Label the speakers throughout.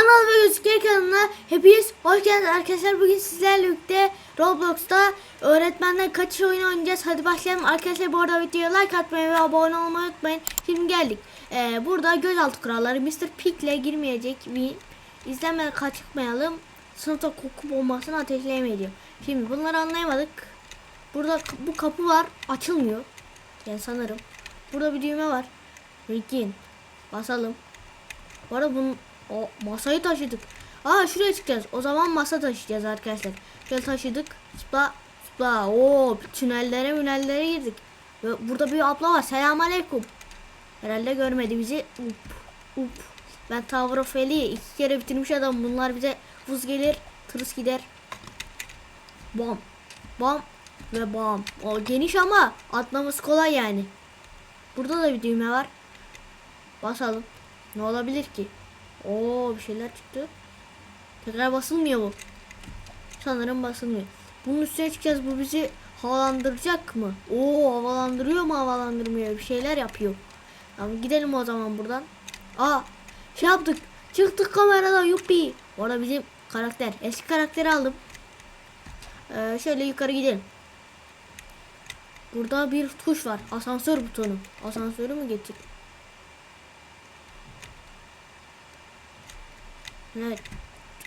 Speaker 1: Anıl ve Gözükler kanalına hepiniz hoş geldiniz arkadaşlar. Bugün sizlerle birlikte Roblox'ta öğretmenle kaçış oyunu oynayacağız. Hadi başlayalım. Arkadaşlar bu arada videoya like atmayı ve abone olmayı unutmayın. Şimdi geldik. Ee, burada gözaltı kuralları Mr. Pig'le girmeyecek. Bir izlemeden kaçırmayalım. Sınıfta koku bombasını ateşleyemeyeceğim. Şimdi bunları anlayamadık. Burada bu kapı var. Açılmıyor. Yani sanırım. Burada bir düğme var. Riggin. Basalım. Bu arada bunun o masayı taşıdık. Aa şuraya çıkacağız. O zaman masa taşıyacağız arkadaşlar. Şöyle taşıdık. Zıpla zıpla. Oo tünellere münellere girdik. Burada bir abla var. Selamünaleyküm. Herhalde görmedi bizi. Up up. Ben Tower of Hell'i iki kere bitirmiş adam. Bunlar bize vuz gelir. Tırıs gider. Bam. Bam. Ve bam. O geniş ama atlaması kolay yani. Burada da bir düğme var. Basalım. Ne olabilir ki? Oo bir şeyler çıktı. Tekrar basılmıyor bu. Sanırım basılmıyor. Bunun üstüne çıkacağız. Bu bizi havalandıracak mı? Oo havalandırıyor mu havalandırmıyor. Bir şeyler yapıyor. Tamam gidelim o zaman buradan. Aa şey yaptık. Çıktık kameradan yuppi. Orada bizim karakter. Eski karakteri aldım. Ee, şöyle yukarı gidelim. Burada bir tuş var. Asansör butonu. Asansörü mü getir? Evet.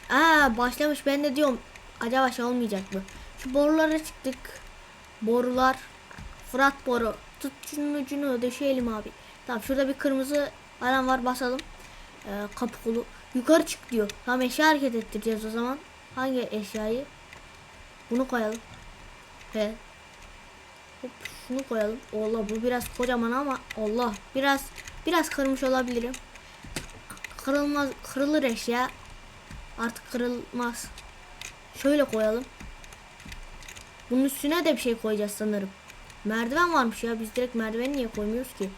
Speaker 1: Aa başlamış. Ben de diyorum acaba şey olmayacak mı? Şu borulara çıktık. Borular. Fırat boru. Tut şunun ucunu döşeyelim abi. Tamam şurada bir kırmızı alarm var basalım. Ee, kapı kolu. Yukarı çık diyor. Tamam eşya hareket ettireceğiz o zaman. Hangi eşyayı? Bunu koyalım. He. Hop, şunu koyalım. Allah bu biraz kocaman ama Allah biraz biraz kırmış olabilirim. Kırılmaz kırılır eşya. Artık kırılmaz. Şöyle koyalım. Bunun üstüne de bir şey koyacağız sanırım. Merdiven varmış ya. Biz direkt merdiveni niye koymuyoruz ki?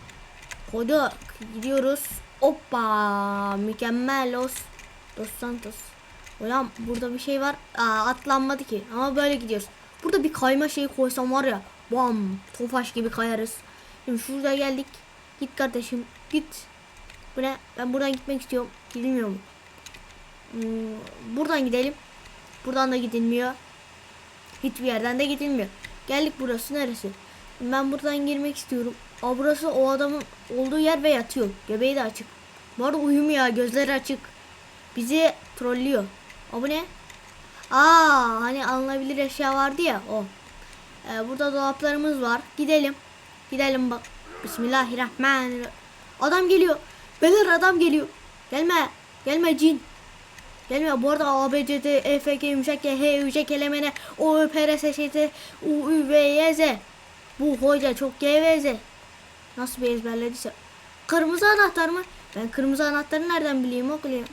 Speaker 1: Koyduk. Gidiyoruz. Hoppa. Mükemmel os. Dos Santos. Hocam burada bir şey var. Aa, atlanmadı ki. Ama böyle gidiyoruz. Burada bir kayma şeyi koysam var ya. Bam. Tofaş gibi kayarız. Şimdi şurada geldik. Git kardeşim. Git. Bu ne? Ben buradan gitmek istiyorum. Gidilmiyor mu? Hmm, buradan gidelim. Buradan da gidilmiyor. Hiçbir yerden de gidilmiyor. Geldik burası neresi? Ben buradan girmek istiyorum. Aa burası o adamın olduğu yer ve yatıyor. Göbeği de açık. Bu arada uyumuyor gözleri açık. Bizi trollüyor. Aa bu ne? Aa hani alınabilir eşya vardı ya o. Ee, burada dolaplarımız var. Gidelim. Gidelim bak. Bismillahirrahmanirrahim. Adam geliyor. Beyler adam geliyor. Gelme. Gelme cin. Gelme. Bu arada A, B, C, D, E, F, G, yumuşak G, H, Ü, C, K, L, M, N, O, Ö, P, R, S, Ş, T, U, Ü, V, Y, Z. Bu hoca çok G, V, Z. Nasıl bir ezberlediyse. Kırmızı anahtar mı? Ben kırmızı anahtarı nereden bileyim okuyayım.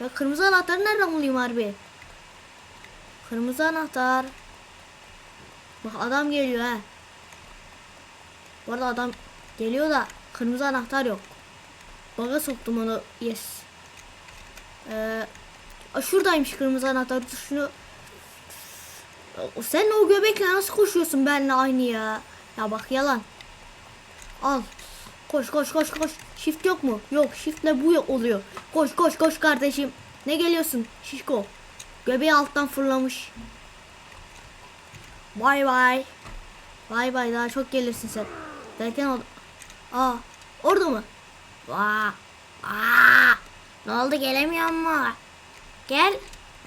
Speaker 1: Ben kırmızı anahtarı nereden bulayım harbi? Kırmızı anahtar. Bak adam geliyor ha. Bu arada adam geliyor da kırmızı anahtar yok. Baga soktum onu. Yes. Ee, şuradaymış kırmızı anahtar. Dur şunu. Sen o göbekle nasıl koşuyorsun benimle aynı ya? Ya bak yalan. Al. Koş koş koş koş. Shift yok mu? Yok. Shiftle bu yok oluyor. Koş koş koş kardeşim. Ne geliyorsun? Şişko. Göbeği alttan fırlamış. Bay bay. Bay bay daha çok gelirsin sen. Derken o... Aa orada mı? Vaa. Aa. Ne oldu gelemiyor mu? Gel.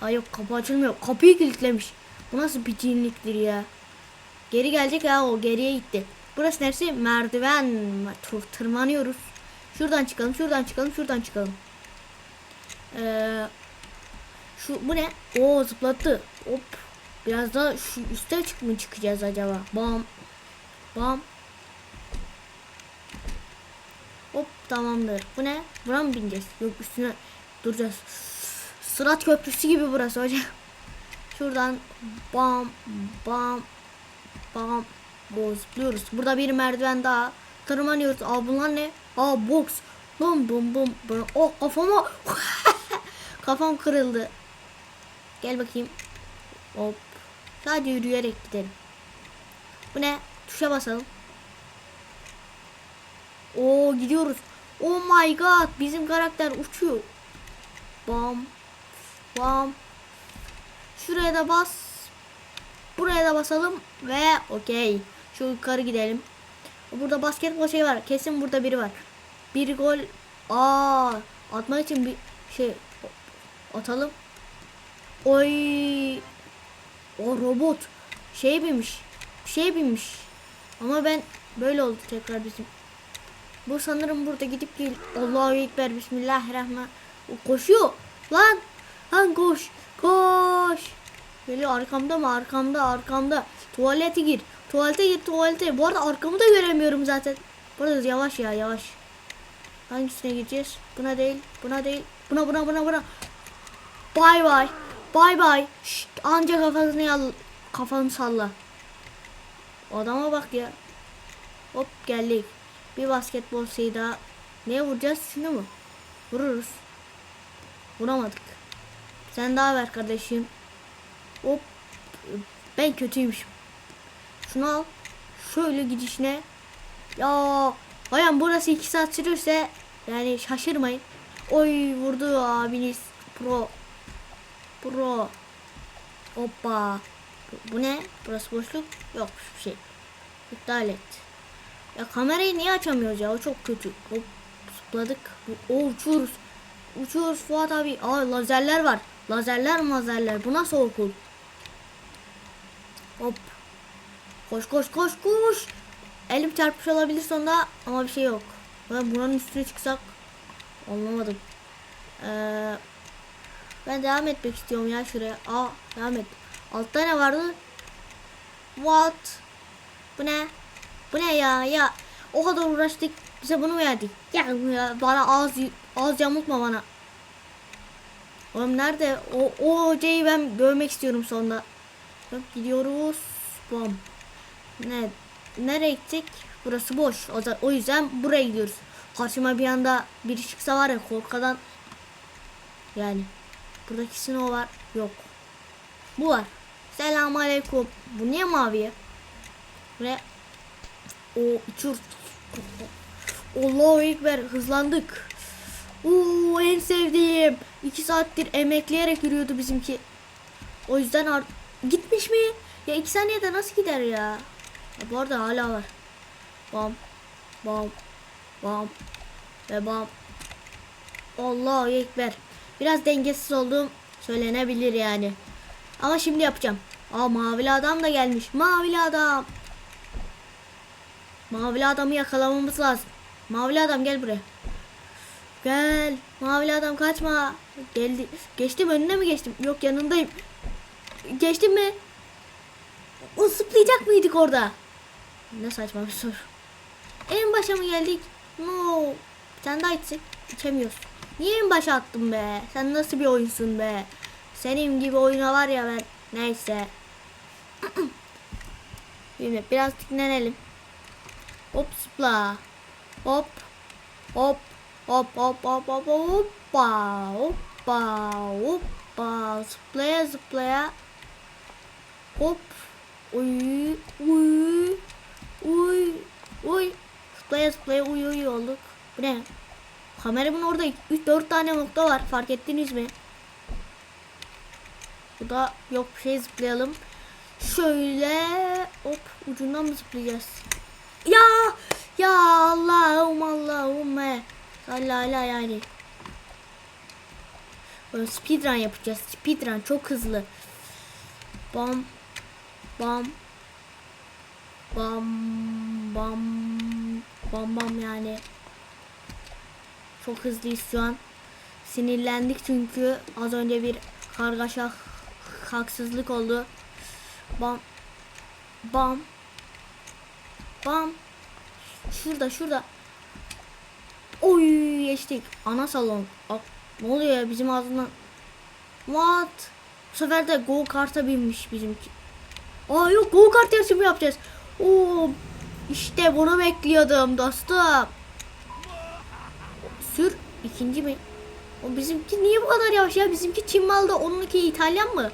Speaker 1: Ay yok kapı açılmıyor. Kapıyı kilitlemiş. Bu nasıl bir cinliktir ya? Geri gelecek ya o geriye gitti. Burası neresi? Merdiven. Tır- tırmanıyoruz. Şuradan çıkalım, şuradan çıkalım, şuradan çıkalım. Ee, şu bu ne? Oo zıplattı. Hop. Biraz daha şu üste çık mı çıkacağız acaba? Bam. Bam. Hop tamamdır. Bu ne? Buna mı bineceğiz? Yok üstüne duracağız. Sırat köprüsü gibi burası hocam. Şuradan bam bam bam bo zıplıyoruz. Burada bir merdiven daha. Tırmanıyoruz. Aa bunlar ne? Aa box. Bum bum bum bum. Oh kafama. Kafam kırıldı. Gel bakayım. Hop. Sadece yürüyerek gidelim. Bu ne? Tuşa basalım. Oo gidiyoruz. Oh my god. Bizim karakter uçuyor. Bam. Bam. Şuraya da bas. Buraya da basalım ve okey. Şu yukarı gidelim. Burada basketbol şey var. Kesin burada biri var. Bir gol. Aa, atmak için bir şey atalım. Oy. O robot şey binmiş. Şey binmiş. Ama ben böyle oldu tekrar bizim. Bu sanırım burada gidip gel. Allahu ekber bismillahirrahmanirrahim. Koşuyor. Lan. Lan koş. Koş. Geliyor arkamda mı? Arkamda, arkamda. Tuvalete gir. Tuvalete gir, tuvalete. Bu arada arkamı da göremiyorum zaten. Bu arada yavaş ya, yavaş. Hangisine gideceğiz? Buna değil, buna değil. Buna, buna, buna, buna. Bay bay. Bay bay. Şşt, anca kafasını yal kafanı salla. Adama bak ya. Hop geldik. Bir basketbol şeyi daha. Neye vuracağız? Şunu mu? Vururuz. Vuramadık. Sen daha ver kardeşim. Hop. Ben kötüymüşüm. Şunu al. Şöyle gidişine. Ya. Bayan burası 2 saat sürürse yani şaşırmayın. Oy vurdu abiniz. Pro. Pro. Hoppa. Bu, bu ne? Burası boşluk. Yok bir şey. İptal et. Ya kamerayı niye açamıyoruz ya? O çok kötü. Hop zıpladık. O uçuyoruz. Uçuyoruz Fuat abi. Aa lazerler var. Lazerler lazerler. Bu nasıl okul? Hop. Koş koş koş koş. Elim çarpmış olabilir sonunda ama bir şey yok. Ben buranın üstüne çıksak anlamadım. Ee, ben devam etmek istiyorum ya şuraya. Aa devam et. Altta ne vardı? What? Bu ne? Bu ne ya? Ya o kadar uğraştık. Bize bunu verdik. Ya, ya bana ağız ağız yamultma bana. Oğlum nerede? O, o hocayı ben görmek istiyorum sonunda. Bak gidiyoruz. Bam. Ne? Nereye gittik? Burası boş. O, o yüzden buraya gidiyoruz. Karşıma bir anda biri çıksa var ya korkadan. Yani. Burada kesin o var. Yok. Bu var. Selamun aleyküm. Bu niye mavi? Ve o uçur. Allahu Ekber hızlandık. Oo en sevdiğim. iki saattir emekleyerek yürüyordu bizimki. O yüzden ar- gitmiş mi? Ya iki saniyede nasıl gider ya? ya bu arada hala var. Bam. Bam. Bam. Ve bam. Allahu Ekber. Biraz dengesiz olduğum söylenebilir yani. Ama şimdi yapacağım. Aa mavili adam da gelmiş. Mavili adam. Mavili adamı yakalamamız lazım. Mavili adam gel buraya. Gel. Mavili adam kaçma. Geldi. Geçtim önüne mi geçtim? Yok yanındayım. Geçtim mi? O zıplayacak mıydık orada? Ne saçma bir soru. En başa mı geldik? No. Tane daha içsek. İçemiyoruz. Niye en başa attın be? Sen nasıl bir oyunsun be? Senin gibi oyuna var ya ben. Neyse. Şimdi biraz dinlenelim. Hop zıpla. Hop. Hop. Hop hop hop hop hoppa. Hoppa. Hoppa. Zıplaya zıplaya. Hop. Uy. Uy. Uy. Uy. Zıplaya zıplaya uy uy olduk. Bu ne? Kameramın orada 3-4 tane nokta var. Fark ettiniz mi? Bu da yok bir şey zıplayalım. Şöyle hop ucundan mı zıplayacağız? Ya ya Allahum Allahümme Allah yani. Böyle speedrun yapacağız. Speedrun çok hızlı. Bam bam bam bam bam bam yani. Çok hızlıyız şu an. Sinirlendik çünkü az önce bir kargaşa haksızlık oldu. Bam. Bam. Bam. Şurada şurada. Oy geçtik. Ana salon. Bak, ne oluyor ya bizim ağzından. What? Bu sefer de go kart'a binmiş bizimki. Aa yok go kart yarışı mı yapacağız? Oo işte bunu bekliyordum dostum. Sür ikinci mi? O bizimki niye bu kadar yavaş ya? Bizimki Çin malı da onunki İtalyan mı?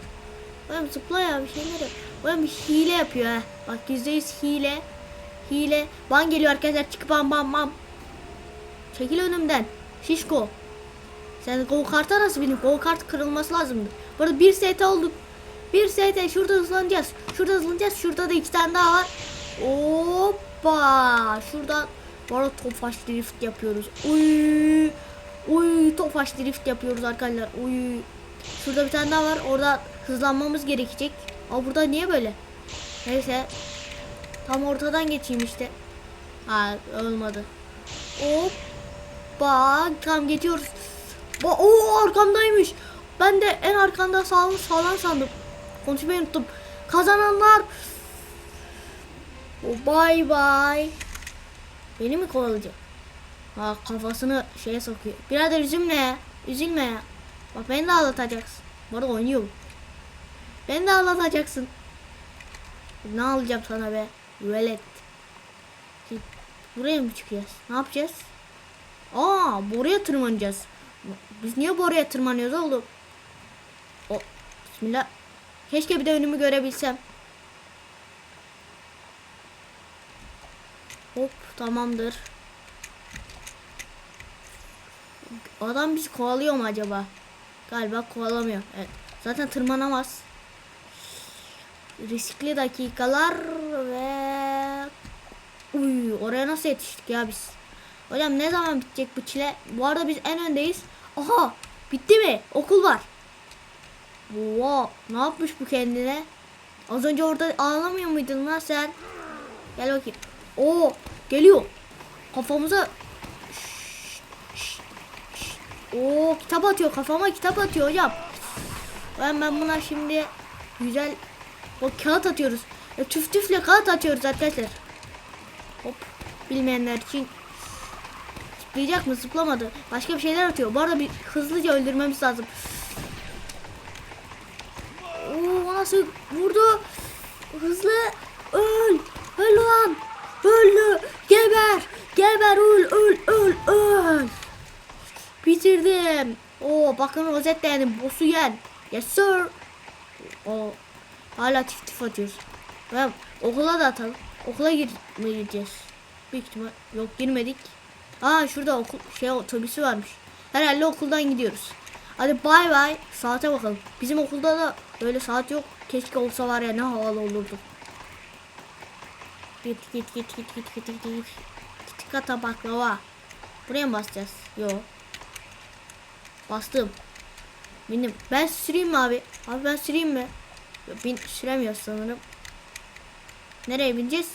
Speaker 1: Oğlum zıpla ya bir şeyler yap. Oğlum hile yapıyor ha. Bak yüzde yüz hile. Hile. Ban geliyor arkadaşlar. Çık bam bam bam. Çekil önümden. Şişko. Sen go kart'a nasıl bindin? Go kart kırılması lazımdı. Burada bir ST olduk. Bir ST şurada hızlanacağız. Şurada hızlanacağız. Şurada da iki tane daha var. Hoppa. Şuradan bu arada tofaş drift yapıyoruz. Uy. Uy tofaş drift yapıyoruz arkadaşlar. Uy. Şurada bir tane daha var. Orada hızlanmamız gerekecek. Aa burada niye böyle? Neyse. Tam ortadan geçeyim işte. Ha olmadı. Hoppa. Tam geçiyoruz. Ba Oo arkamdaymış. Ben de en arkanda sağ sağlam sandım. Konuşmayı unuttum. Kazananlar. O bay bay. Beni mi kovalayacak? Ha kafasını şeye sokuyor. Birader üzülme. Üzülme. Bak beni de ağlatacaksın. Bu arada oynuyor. Beni de ağlatacaksın. Ne alacağım sana be? Velet. Buraya mı çıkacağız? Ne yapacağız? Aa, buraya tırmanacağız. Biz niye buraya tırmanıyoruz oğlum? O, bismillah. Keşke bir de önümü görebilsem. Hop, tamamdır. Adam bizi kovalıyor mu acaba? Galiba kovalamıyor. Evet. Zaten tırmanamaz. Riskli dakikalar Uy, oraya nasıl yetiştik ya biz? Hocam ne zaman bitecek bu çile? Bu arada biz en öndeyiz. Aha, bitti mi? Okul var. Wow, ne yapmış bu kendine? Az önce orada ağlamıyor muydun lan sen? Gel bakayım. Oo, geliyor. Kafamıza şşt. Oo, kitap atıyor kafama kitap atıyor hocam. Ben ben buna şimdi güzel o kağıt atıyoruz. E, tüf tüfle kağıt atıyoruz arkadaşlar. Hop. Bilmeyenler için zıplayacak mı? Zıplamadı. Başka bir şeyler atıyor. Bu arada bir hızlıca öldürmemiz lazım. Oo nasıl vurdu? Hızlı öl. Öl lan. Öl. Geber. Geber öl öl öl öl. Bitirdim. Oo bakın rozet beğendim. Boss'u yen. Yes sir. Oo. Hala tif tif atıyoruz. Tamam. Okula da atalım. Okula gir mi gireceğiz? Büyük ihtimal yok girmedik. Aa şurada okul şey otobüsü varmış. Herhalde okuldan gidiyoruz. Hadi bay bay. Saate bakalım. Bizim okulda da böyle saat yok. Keşke olsa var ya ne havalı olurdu. Git git git git git git git git. Git kata baklava. Buraya mı basacağız? Yo. Bastım. Bindim. Ben süreyim mi abi? Abi ben süreyim mi? Bin süremiyoruz sanırım. Nereye bineceğiz?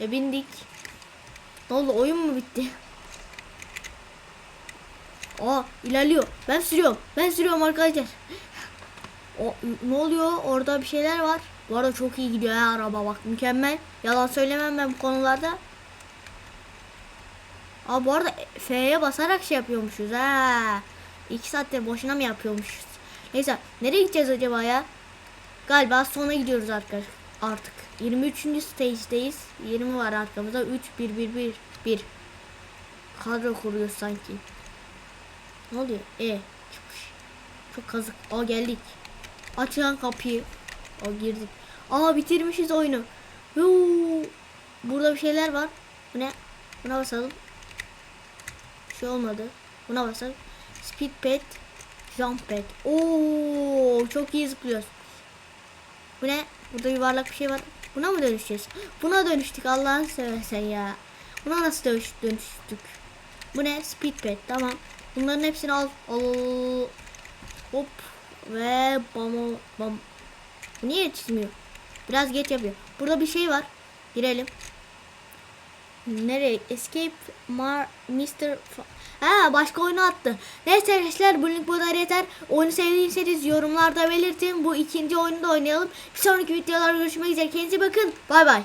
Speaker 1: E bindik. Ne oldu oyun mu bitti? Aa ilerliyor. Ben sürüyorum. Ben sürüyorum arkadaşlar. O ne oluyor? Orada bir şeyler var. Bu arada çok iyi gidiyor ha araba bak mükemmel. Yalan söylemem ben bu konularda. Aa bu arada F'ye basarak şey yapıyormuşuz ha. 2 saatte boşuna mı yapıyormuşuz? Neyse nereye gideceğiz acaba ya? Galiba sona gidiyoruz arkadaşlar artık. 23. stage'deyiz. 20 var arkamızda. 3 1 1 1 1. Kadro kuruyoruz sanki. Ne oluyor? E çıkmış. Çok kazık. Aa geldik. Açılan kapıyı. Aa girdik. Aa bitirmişiz oyunu. Yuu. Burada bir şeyler var. Bu ne? Buna basalım. Bir şey olmadı. Buna basalım. Speed pad. Jump pad. Oo çok iyi zıplıyoruz. Bu ne? Burada yuvarlak bir şey var. Buna mı dönüşeceğiz? Buna dönüştük Allah'ını seversen ya. Buna nasıl dönüş dönüştük? Bu ne? Speed pad. Tamam. Bunların hepsini al. Al. Hop. Ve bam bam. Niye yetişmiyor? Biraz geç yapıyor. Burada bir şey var. Girelim. Nereye? Escape Mar Mr. ha başka oyunu attı. Neyse arkadaşlar bugünlük bu kadar yeter. Oyunu sevdiyseniz yorumlarda belirtin. Bu ikinci oyunu da oynayalım. Bir sonraki videolarda görüşmek üzere. Kendinize bakın. Bay bay.